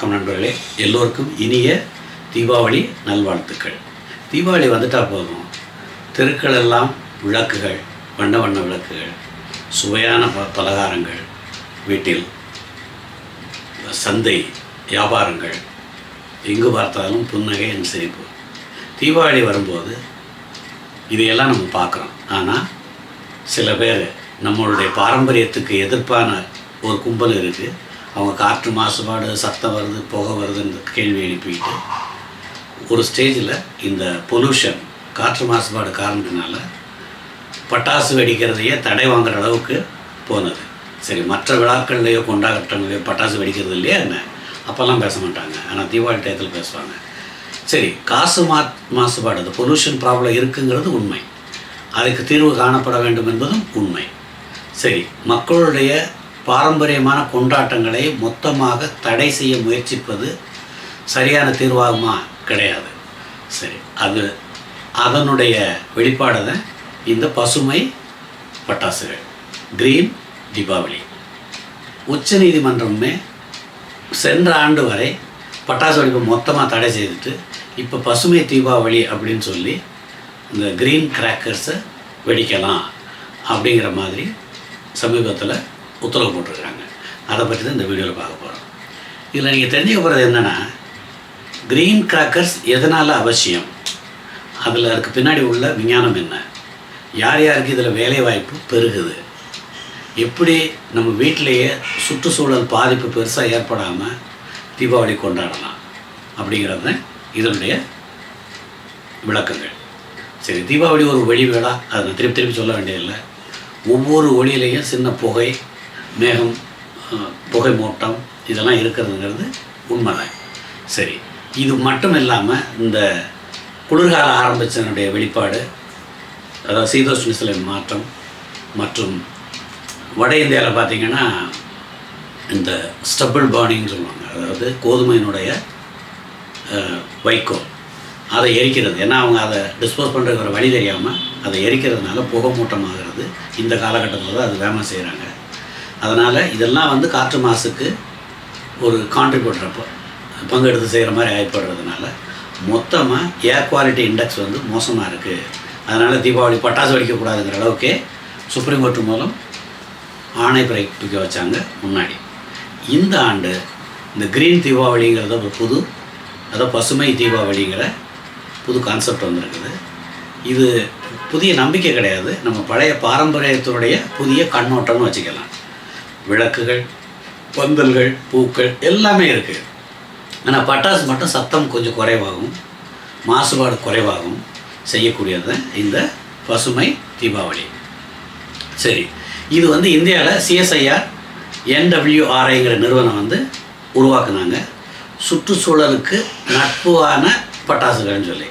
வணக்கம் நண்பர்களே. எல்லோருக்கும் இனிய தீபாவளி நல்வாழ்த்துக்கள். தீபாவளி வந்துட்டா போதும். தெருக்கள் எல்லாம் விளக்குகள் வண்ண வண்ண விளக்குகள் சுவையான ப பலகாரங்கள் வீட்டில் சந்தை வியாபாரங்கள் எங்கு பார்த்தாலும் புன்னகை என் சிரிப்பு. தீபாவளி வரும்போது இதையெல்லாம் நம்ம பார்க்குறோம். ஆனால் சில பேர் நம்மளுடைய பாரம்பரியத்துக்கு எதிர்ப்பான ஒரு கும்பல் இருக்குது அவங்க காற்று மாசுபாடு சத்தம் வருது புகை வருதுன்னு கேள்வி எழுப்பிட்டு ஒரு ஸ்டேஜில் இந்த பொல்யூஷன் காற்று மாசுபாடு காரணத்தினால பட்டாசு வெடிக்கிறதையே தடை வாங்குற அளவுக்கு போனது. சரி மற்ற விழாக்கள்லையோ கொண்டாட்டங்களையோ பட்டாசு வெடிக்கிறது இல்லையா என்ன? அப்போல்லாம் பேச மாட்டாங்க. ஆனால் தீபாவளி டயத்தில் பேசுவாங்க. சரி காசு மா மாசுபாடு அந்த பொல்யூஷன் ப்ராப்ளம் இருக்குங்கிறது உண்மை. அதுக்கு தீர்வு காணப்பட வேண்டும் என்பதும் உண்மை. சரி மக்களுடைய பாரம்பரியமான கொண்டாட்டங்களை மொத்தமாக தடை செய்ய முயற்சிப்பது சரியான தீர்வாகுமா? கிடையாது. சரி அது அதனுடைய வெளிப்பாடு தான் இந்த பசுமை பட்டாசுகள். கிரீன் தீபாவளி. உச்ச நீதிமன்றமே சென்ற ஆண்டு வரை பட்டாசு வெடிப்பை மொத்தமாக தடை செய்துட்டு இப்போ பசுமை தீபாவளி அப்படின்னு சொல்லி இந்த க்ரீன் கிராக்கர்ஸை வெடிக்கலாம் அப்படிங்கிற மாதிரி சமீபத்தில் உத்தரவு போட்டிருக்கிறாங்க அதை பற்றி தான் இந்த வீடியோவில் பார்க்க போகிறோம் இதில் நீங்கள் தெரிஞ்சுக்க போகிறது என்னென்னா க்ரீன் கிராக்கர்ஸ் எதனால் அவசியம்? அதில் அதுக்கு பின்னாடி உள்ள விஞ்ஞானம் என்ன? யார் யாருக்கு இதில் வேலைவாய்ப்பு பெருகுது? எப்படி நம்ம வீட்டிலேயே சுற்றுச்சூழல் பாதிப்பு பெருசாக ஏற்படாமல் தீபாவளி கொண்டாடலாம்? அப்படிங்கிறது தான் இதனுடைய விளக்கங்கள். சரி தீபாவளி ஒரு வழி வேடா அதை நான் திருப்பி திருப்பி சொல்ல வேண்டியதில்லை. ஒவ்வொரு ஒளியிலையும் சின்ன புகை மேகம் புகை மூட்டம் இதெல்லாம் இருக்கிறதுங்கிறது உண்மைதான். சரி இது மட்டும் இல்லாமல் இந்த குளிர்கால ஆரம்பித்தனுடைய வெளிப்பாடு அதாவது சீதோஷ்ண மாற்றம் மற்றும் வட இந்தியாவில் பார்த்திங்கன்னா இந்த ஸ்டபிள் பாடின்னு சொல்லுவாங்க. அதாவது கோதுமையினுடைய வைக்கோல். அதை எரிக்கிறது. ஏன்னா அவங்க அதை டிஸ்போஸ் பண்ணுறதுக்கு ஒரு வழி தெரியாமல் அதை எரிக்கிறதுனால புகை மூட்டமாகிறது. இந்த காலகட்டத்தில் தான் அது வேலை செய்கிறாங்க அதனால் இதெல்லாம் வந்து காற்று மாசுக்கு ஒரு கான்ட்ரிபியூட்டர் பங்கெடுத்து செய்கிற மாதிரி ஆயிப்படுறதுனால மொத்தமாக ஏர் குவாலிட்டி இண்டெக்ஸ் வந்து மோசமாக இருக்குது அதனால் தீபாவளி பட்டாசு வெடிக்கக்கூடாதுங்கிற அளவுக்கே சுப்ரீம் கோர்ட்டு மூலம் ஆணை பிறப்பிக்க வச்சாங்க முன்னாடி. இந்த ஆண்டு இந்த க்ரீன் தீபாவளிங்கிறத ஒரு புது அதாவது பசுமை தீபாவளிங்கிற புது கான்செப்ட் வந்திருக்குது. இது புதிய நம்பிக்கை கிடையாது. நம்ம பழைய பாரம்பரியத்தினுடைய புதிய கண்ணோட்டம்னு வச்சுக்கலாம். விளக்குகள் பந்தல்கள் பூக்கள் எல்லாமே இருக்குது ஆனால் பட்டாசு மட்டும் சத்தம் கொஞ்சம் குறைவாகும். மாசுபாடு குறைவாகும். செய்யக்கூடியது இந்த பசுமை தீபாவளி. சரி இது வந்து இந்தியாவில் சிஎஸ்ஐஆர் என்டபிள்யூஆர்ஐங்கிற நிறுவனம் வந்து உருவாக்குனாங்க. சுற்றுச்சூழலுக்கு நட்புவான பட்டாசுகள்னு சொல்லி.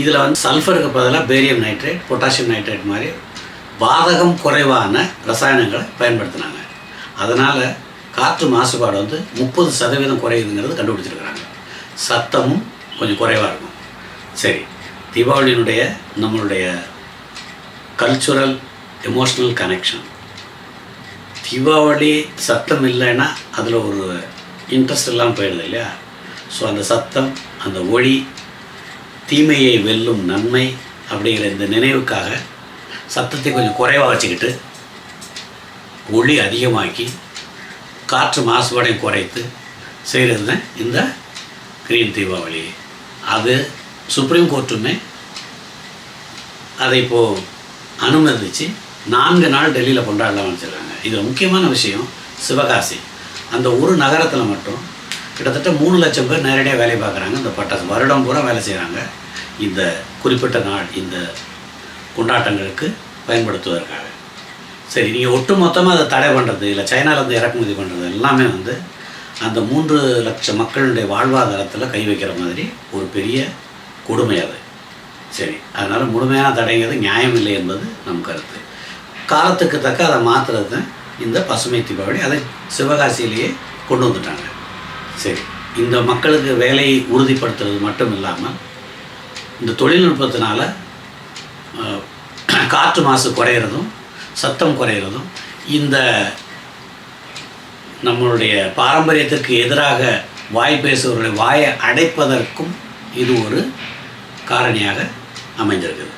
இதில் வந்து சல்ஃபருக்கு பதிலாக பேரியம் நைட்ரேட் பொட்டாசியம் நைட்ரேட் மாதிரி பாதகம் குறைவான ரசாயனங்களை பயன்படுத்தினாங்க. அதனால் காற்று மாசுபாடு வந்து முப்பது சதவீதம் குறையுதுங்கிறது கண்டுபிடிச்சிருக்கிறாங்க. சத்தமும் கொஞ்சம் குறைவாக இருக்கும். சரி தீபாவளியினுடைய நம்மளுடைய கல்ச்சுரல் எமோஷ்னல் கனெக்ஷன் தீபாவளி சத்தம் இல்லைன்னா அதில் ஒரு இன்ட்ரெஸ்ட் இல்லாமல் போயிடுது இல்லையா? ஸோ அந்த சத்தம் அந்த ஒளி தீமையை வெல்லும் நன்மை அப்படிங்கிற இந்த நினைவுக்காக சத்தத்தை கொஞ்சம் குறைவாக வச்சுக்கிட்டு ஒளி அதிகமாக்கி காற்று மாசுபாடையும் குறைத்து செய்கிறது தான் இந்த கிரீன் தீபாவளி. அது சுப்ரீம் கோர்ட்டுமே அதை இப்போது அனுமதிச்சு நான்கு நாள் டெல்லியில் கொண்டாடலாம் வச்சுருக்காங்க இது முக்கியமான விஷயம் சிவகாசி. அந்த ஒரு நகரத்தில் மட்டும் கிட்டத்தட்ட மூணு லட்சம் பேர் நேரடியாக வேலை பார்க்குறாங்க. இந்த பட்டாசு வருடம் பூரா வேலை செய்கிறாங்க இந்த குறிப்பிட்ட நாள் இந்த கொண்டாட்டங்களுக்கு பயன்படுத்துவதற்காக. சரி நீங்கள் ஒட்டு மொத்தமாக அதை தடை பண்ணுறது இல்லை சைனாலேருந்து இறக்குமதி பண்ணுறது எல்லாமே வந்து அந்த மூன்று லட்சம் மக்களுடைய வாழ்வாதாரத்தில் கை வைக்கிற மாதிரி ஒரு பெரிய கொடுமை அது. சரி அதனால் முழுமையான தடைங்கிறது நியாயம் இல்லை என்பது நம் கருத்து. காலத்துக்கு தக்க அதை மாற்றுறது தான் இந்த பசுமை தீபாவளி அதை சிவகாசியிலேயே கொண்டு வந்துட்டாங்க. சரி இந்த மக்களுக்கு வேலையை உறுதிப்படுத்துறது மட்டும் இல்லாமல் இந்த தொழில்நுட்பத்தினால காற்று மாசு குறையிறதும் சத்தம் குறைகிறதும் இந்த நம்மளுடைய பாரம்பரியத்திற்கு எதிராக வாய் பேசுபவர்களை வாயை அடைப்பதற்கும் இது ஒரு காரணியாக அமைஞ்சிருக்குது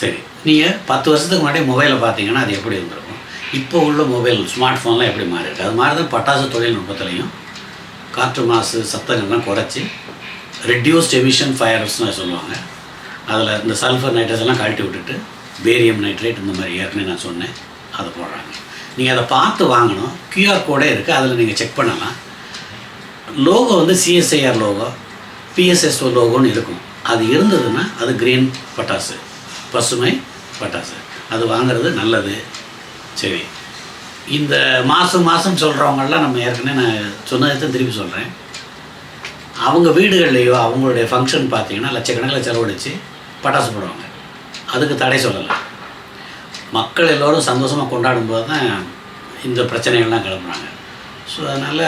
சரி நீங்கள் பத்து வருஷத்துக்கு முன்னாடி மொபைலை பார்த்தீங்கன்னா அது எப்படி இருந்திருக்கும்? இப்போ உள்ள மொபைல் ஸ்மார்ட் ஃபோன்லாம் எப்படி மாறி அது மாதிரி தான் பட்டாசு தொழில்நுட்பத்துலையும் காற்று மாசு சத்தங்கள்லாம் குறைச்சி ரெடியூஸ்ட் எமிஷன் ஃபயர்ஸ்னு சொல்லுவாங்க. அதில் இந்த சல்ஃபர் நைட்ரஸ் எல்லாம் கழட்டி விட்டுட்டு பேரியம் நைட்ரேட் இந்த மாதிரி ஏற்கனவே நான் சொன்னேன். அதை போடுறாங்க. நீங்கள் அதை பார்த்து வாங்கணும். கியூஆர் கோடே இருக்குது அதில் நீங்கள் செக் பண்ணலாம். லோகோ வந்து சிஎஸ்ஐஆர் லோகோ பிஎஸ்எஸ்ஓ லோகோன்னு இருக்கும். அது இருந்ததுன்னா அது க்ரீன் பட்டாசு பசுமை பட்டாசு அது வாங்குறது நல்லது. சரி. இந்த மாதம் மாதம் சொல்கிறவங்களாம் நம்ம ஏற்கனவே நான் சொன்னதை தான் திருப்பி சொல்கிறேன் அவங்க வீடுகள்லேயோ அவங்களுடைய ஃபங்க்ஷன் பார்த்தீங்கன்னா லட்சக்கணக்கில் செலவழித்து பட்டாசு போடுவாங்க. அதுக்கு தடை சொல்லலை. மக்கள் எல்லோரும் சந்தோஷமாக கொண்டாடும் போது தான் இந்த பிரச்சனைகள்லாம் கிளம்புறாங்க. ஸோ அதனால்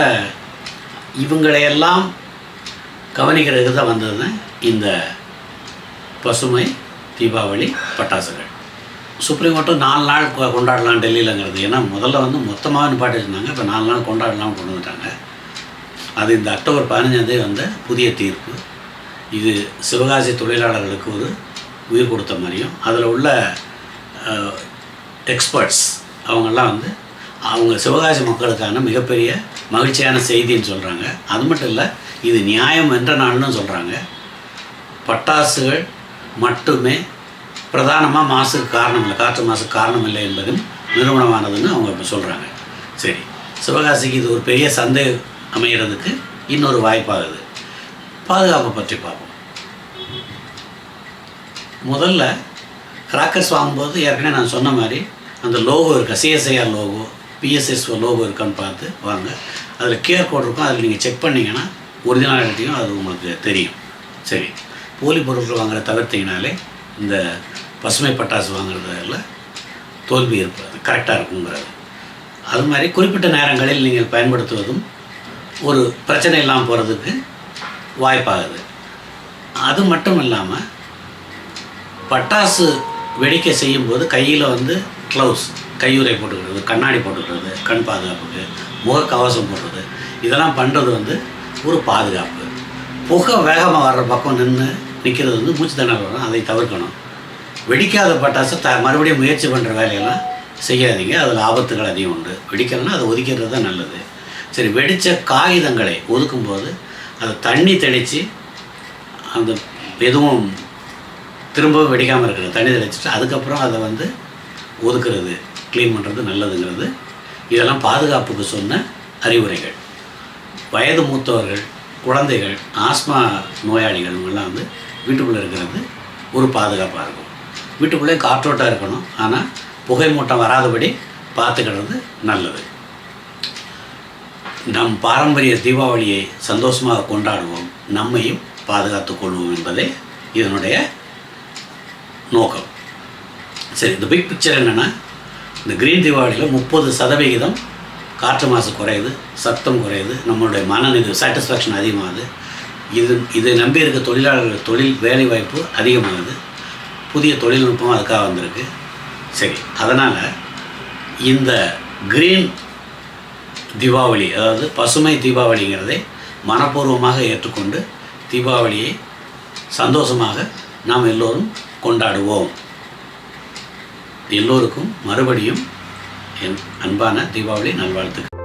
இவங்களையெல்லாம் கவனிக்கிறதுக்கு தான் வந்தது தான் இந்த பசுமை தீபாவளி பட்டாசுகள். சுப்ரீம் கோர்ட்டும் நாலு நாள் கொண்டாடலாம் டெல்லியிலங்கிறது. ஏன்னா முதல்ல வந்து மொத்தமாக நிப்பாட்டி இருந்தாங்க. இப்போ நாலு நாள் கொண்டாடலாம் கொண்டு வந்துட்டாங்க. அது இந்த அக்டோபர் பதினஞ்சாந்தேதி வந்த புதிய தீர்ப்பு. இது சிவகாசி தொழிலாளர்களுக்கு ஒரு உயிர் கொடுத்த மாதிரியும் அதில் உள்ள எக்ஸ்பர்ட்ஸ் அவங்கெல்லாம் வந்து அவங்க சிவகாசி மக்களுக்கான மிகப்பெரிய மகிழ்ச்சியான செய்தின்னு சொல்கிறாங்க அது மட்டும் இல்லை இது நியாயம் என்ற நாள்னு சொல்கிறாங்க பட்டாசுகள் மட்டுமே பிரதானமாக மாசுக்கு காரணம் இல்லை. காற்று மாசுக்கு காரணம் இல்லை என்பதும் நிறுவனமானதுன்னு அவங்க இப்போ சொல்கிறாங்க சரி சிவகாசிக்கு இது ஒரு பெரிய சந்தை அமைகிறதுக்கு இன்னொரு வாய்ப்பாகுது. பாதுகாப்பை பற்றி பார்ப்போம். முதல்ல கிராக்கர்ஸ் வாங்கும்போது ஏற்கனவே நான் சொன்ன மாதிரி அந்த லோகோ இருக்கா சிஎஸ்ஐஆர் லோகோ பிஎஸ்எஸ்ஓ லோகோ இருக்கான்னு பார்த்து வாங்க. அதில் கியூஆர் கோட் இருக்கும் அதில் நீங்கள் செக் பண்ணிங்கன்னா ஒரிஜினாலிட்டியும் அது உங்களுக்கு தெரியும். சரி. போலி பொருட்கள் வாங்குற தவிர்த்தீங்கனாலே இந்த பசுமை பட்டாசு வாங்குறதுல தோல்வி இருப்பது கரெக்டாக இருக்குங்கிறது. அது மாதிரி குறிப்பிட்ட நேரங்களில் நீங்கள் பயன்படுத்துவதும் ஒரு பிரச்சனை இல்லாமல் போகிறதுக்கு வாய்ப்பாகுது. அது மட்டும் இல்லாமல் பட்டாசு வெடிக்கை செய்யும்போது கையில் வந்து க்ளவுஸ் கையுறை போட்டுக்கிறது கண்ணாடி போட்டுக்கிறது கண் பாதுகாப்புக்கு முகக்கவசம் போடுறது. இதெல்லாம் பண்ணுறது வந்து ஒரு பாதுகாப்பு. புகை வேகமாக வர்ற பக்கம் நின்று நிற்கிறது வந்து மூச்சு திணறல் வரும். அதை தவிர்க்கணும். வெடிக்காத பட்டாசு த மறுபடியும் முயற்சி பண்ணுற வேலையெல்லாம் செய்யாதீங்க. அதில் ஆபத்துகள் அதிகம் உண்டு. வெடிக்கணும்னா அதை ஒதுக்கிறது தான் நல்லது. சரி வெடித்த காகிதங்களை ஒதுக்கும்போது அதை தண்ணி தெளித்து அந்த எதுவும் திரும்பவும் வெடிக்காமல் இருக்கிறது தண்ணி தெளிச்சுட்டு அதுக்கப்புறம் அதை வந்து ஒதுக்குறது க்ளீன் பண்ணுறது நல்லதுங்கிறது. இதெல்லாம் பாதுகாப்புக்கு சொன்ன அறிவுரைகள். வயது மூத்தவர்கள் குழந்தைகள் ஆஸ்மா நோயாளிகள் இவங்கெல்லாம் வந்து வீட்டுக்குள்ளே இருக்கிறது ஒரு பாதுகாப்பாக இருக்கும். வீட்டுக்குள்ளே காற்றோட்டம் இருக்கணும். ஆனால் புகை மூட்டம் வராதபடி பார்த்துக்கிறது நல்லது. நம் பாரம்பரிய தீபாவளியை சந்தோஷமாக கொண்டாடுவோம். நம்மையும் பாதுகாத்துக் கொள்வோம் என்பதே இதனுடைய நோக்கம். சரி இந்த பிக் பிக்சர் என்னென்னா இந்த க்ரீன் தீபாவளியில் முப்பது சதவிகிதம் காற்று மாசு குறையுது சத்தம் குறையுது நம்மளுடைய மனநிலை சாட்டிஸ்ஃபேக்ஷன் அதிகமாகுது. இது இதை நம்பி இருக்க தொழிலாளர்கள் தொழில் வேலைவாய்ப்பு அதிகமாகுது. புதிய தொழில்நுட்பம் அதுக்காக வந்திருக்கு. சரி அதனால் இந்த க்ரீன் தீபாவளி அதாவது பசுமை தீபாவளிங்கிறதை மனப்பூர்வமாக ஏற்றுக்கொண்டு தீபாவளியை சந்தோஷமாக நாம் எல்லோரும் கொண்டாடுவோம். எல்லோருக்கும் மறுபடியும் என் அன்பான தீபாவளி நல்வாழ்த்துக்கள்.